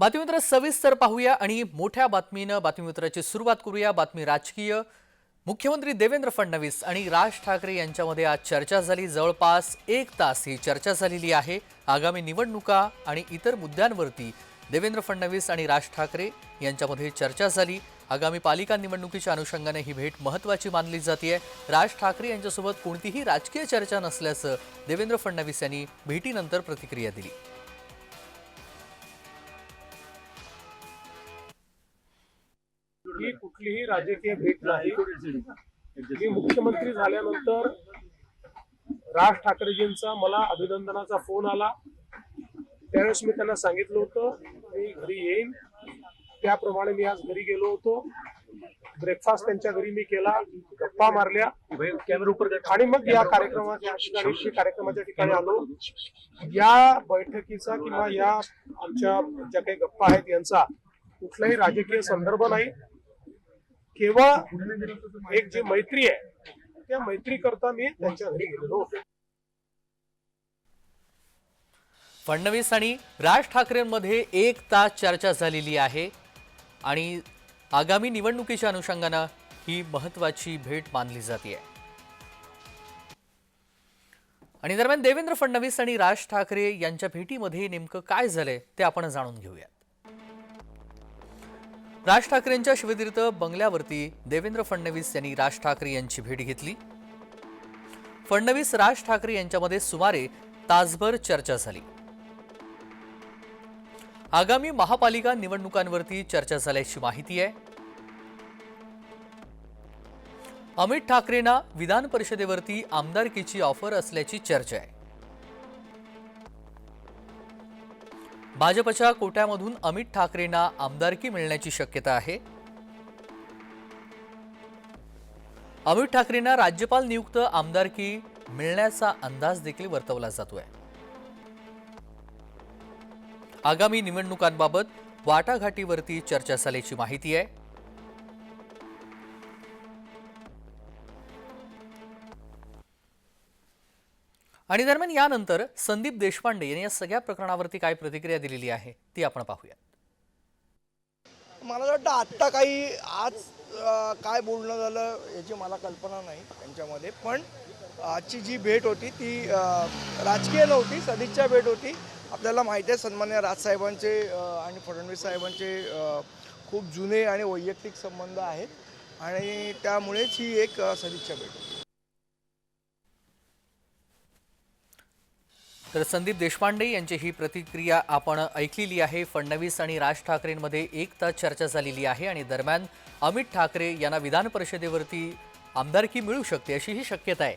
बातमीमित्र सविस्तर पाहूया आणि मोठ्या बातमीनं बातमीमित्राची सुरुवात करूया. बातमी राजकीय. मुख्यमंत्री देवेंद्र फडणवीस आणि राज ठाकरे यांच्यामध्ये आज चर्चा झाली. जवळपास एक तास ही चर्चा झालेली आहे. आगामी निवडणुका आणि इतर मुद्द्यांवरती देवेंद्र फडणवीस आणि राज ठाकरे यांच्यामध्ये चर्चा झाली. आगामी पालिका निवडणुकीच्या अनुषंगाने ही भेट महत्त्वाची मानली जाते राज ठाकरे यांच्यासोबत कोणतीही राजकीय चर्चा नसल्याचं देवेंद्र फडणवीस यांनी भेटीनंतर प्रतिक्रिया दिली. ही कुठलीही राजकीय भेट नाही. मी मुख्यमंत्री झाल्यानंतर राज ठाकरेजींचा मला अभिनंदनाचा फोन आला. त्यावेळेस मी त्यांना सांगितलं होतं मी घरी येईन. त्याप्रमाणे मी आज घरी गेलो होतो. ब्रेकफास्ट त्यांच्या घरी मी केला. गप्पा मारल्या. आणि मग या कार्यक्रमाच्या ठिकाणी कार्यक्रमाच्या ठिकाणी आलो. या बैठकीचा किंवा या आमच्या ज्या काही गप्पा आहेत यांचा कुठलाही राजकीय संदर्भ नाही. केवळ एक जी मैत्री आहे त्या मैत्री करता मी त्यांच्या घरी गेलेलो होतो. फडणवीस आणि राज ठाकरेंमध्ये एक तास चर्चा झालेली आहे आणि आगामी निवडणुकीच्या अनुषंगानं ही महत्वाची भेट मानली जाते आणि दरम्यान देवेंद्र फडणवीस आणि राज ठाकरे यांच्या भेटीमध्ये नेमकं काय झालंय ते आपण जाणून घेऊयात. राज ठाकरेंच्या शिवतीर्थ बंगल्यावरती देवेंद्र फडणवीस यांनी राज ठाकरे यांची भेट घेतली. फडणवीस राज ठाकरे यांच्यामध्ये सुमारे तासभर चर्चा झाली. आगामी महापालिका निवडणुकांवरती चर्चा झाल्याची माहिती आहे. अमित ठाकरेंना विधान परिषदेवरती आमदारकीची ऑफर असल्याची चर्चा आहे. भाजपच्या कोट्यामधून अमित ठाकरेंना आमदारकी मिळण्याची शक्यता आहे. अमित ठाकरेंना राज्यपाल नियुक्त आमदारकी मिळण्याचा अंदाज देखील वर्तवला जातोय. आगामी निवडणुकांबाबत वाटाघाटीवरती चर्चा झाल्याची माहिती आहे. आणि दरम्यान यानंतर संदीप देशपांडे यांनी या सगळ्या प्रकरणावरती काय प्रतिक्रिया दिलेली आहे ती आपण पाहूया मला वाटतं आत्ता काही आज काय बोलणं झालं याची मला कल्पना नाही त्यांच्यामध्ये पण आजची जी भेट होती ती राजकीय नव्हती सदिच्छा भेट होती. आपल्याला माहिती आहे सन्मान्य राजसाहेबांचे आणि फडणवीस साहेबांचे खूप जुने आणि वैयक्तिक संबंध आहेत. आणि त्यामुळेच ही एक सदिच्छा भेट होती. तर संदीप देशपांडे यांची ही प्रतिक्रिया आपण ऐकलेली आहे. फडणवीस आणि राज ठाकरेंमध्ये एक तास चर्चा झालेली आहे आणि दरम्यान अमित ठाकरे यांना विधान परिषदेवरती आमदारकी मिळू शकते अशी ही शक्यता आहे.